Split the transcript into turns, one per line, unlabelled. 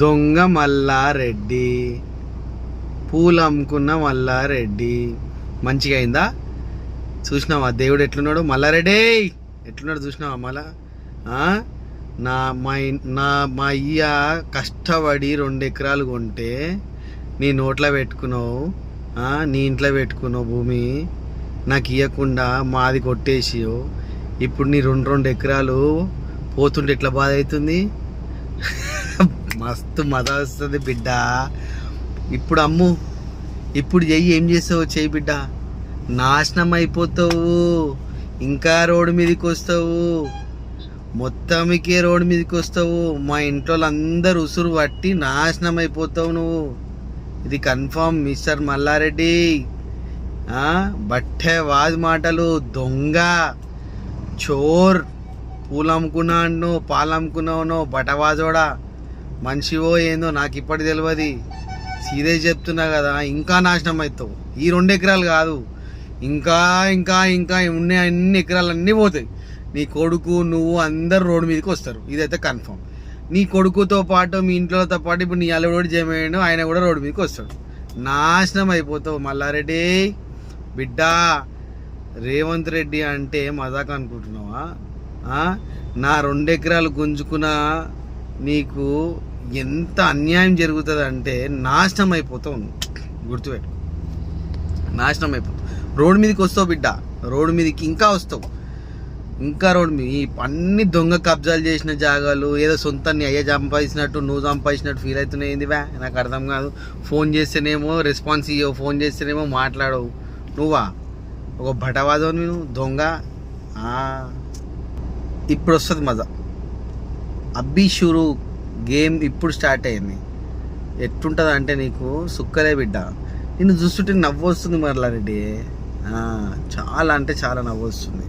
దొంగ మల్లారెడ్డి. పూలు అమ్ముకున్న మల్లారెడ్డి. మంచిగా అయిందా? చూసినావా? దేవుడు ఎట్లున్నాడు? మల్లారెడ్డి ఎట్లున్నాడు చూసినావా మళ్ళా నా మా నా మా అయ్య కష్టపడి రెండు ఎకరాలు కొంటే నీ నోట్లో పెట్టుకున్నావు నీ ఇంట్లో పెట్టుకున్నావు భూమి. నాకు ఇవ్వకుండా మాది కొట్టేసి ఇప్పుడు నీ రెండు రెండు ఎకరాలు పోతుంటే ఎట్లా బాధ అవుతుంది? మస్తు మజ వస్తుంది బిడ్డ. ఇప్పుడు అమ్ము ఇప్పుడు చెయ్యి ఏం చేస్తావు చెయ్యి బిడ్డ. నాశనం అయిపోతావు ఇంకా రోడ్డు మీదకి వస్తావు. మొత్తానికే రోడ్డు మీదకి వస్తావు. మా ఇంట్లో అందరు ఉసురు పట్టి నాశనం అయిపోతావు నువ్వు. ఇది కన్ఫామ్ మిస్టర్ మల్లారెడ్డి. బట్టే వాజ్ మాటలు దొంగ చోర్ పూలు అమ్ముకున్నాను పాలు అమ్ముకున్నావును బటవాజోడా. మనిషివో ఏందో నాకు ఇప్పటి తెలియదు సీరియస్ చెప్తున్నా కదా ఇంకా నాశనం అవుతావు ఈ రెండు ఎకరాలు కాదు. ఇంకా ఇంకా ఇంకా ఉన్న అన్ని ఎకరాలు అన్నీ పోతాయి. నీ కొడుకు నువ్వు అందరు రోడ్డు మీదకి వస్తారు. ఇదైతే కన్ఫర్మ్. నీ కొడుకుతో పాటు మీ ఇంట్లోతో పాటు ఇప్పుడు నీ అల్లవాడు జమేయడు ఆయన కూడా రోడ్డు మీదకి వస్తాడు. నాశనం అయిపోతావు మల్లారెడ్డి. బిడ్డ రేవంత్ రెడ్డి అంటే మజాక్ అనుకుంటున్నావా? నా రెండు ఎకరాలు గుంజుకున్న నీకు ఎంత అన్యాయం జరుగుతుంది అంటే నాశనం అయిపోతావు నువ్వు గుర్తుపెట్టు నాశనం అయిపోతావు రోడ్డు మీదకి వస్తావు బిడ్డ. రోడ్డు మీదకి ఇంకా వస్తావు. ఇంకా రోడ్డు మీద ఈ అన్ని దొంగ కబ్జాలు చేసిన జాగాలు ఏదో సొంత నీ అయ్యే సంపాదించినట్టు నువ్వు సంపాదించినట్టు ఫీల్ అవుతున్నాయి ఏందివా నాకు అర్థం కాదు. ఫోన్ చేస్తేనేమో రెస్పాన్స్ ఇవ్వవు ఫోన్ చేస్తేనేమో మాట్లాడవు. నువ్వా? ఒక బటవాదం నేను దొంగ? ఇప్పుడు వస్తుంది మజా. అబ్బి షురు గేమ్ ఇప్పుడు స్టార్ట్ అయింది. ఎట్టుంటుంది అంటే నీకు సుక్కలే బిడ్డ. నిన్ను చూస్తుంటే నవ్వు వస్తుంది మరలా రెడ్డి చాలా అంటే చాలా నవ్వు వస్తుంది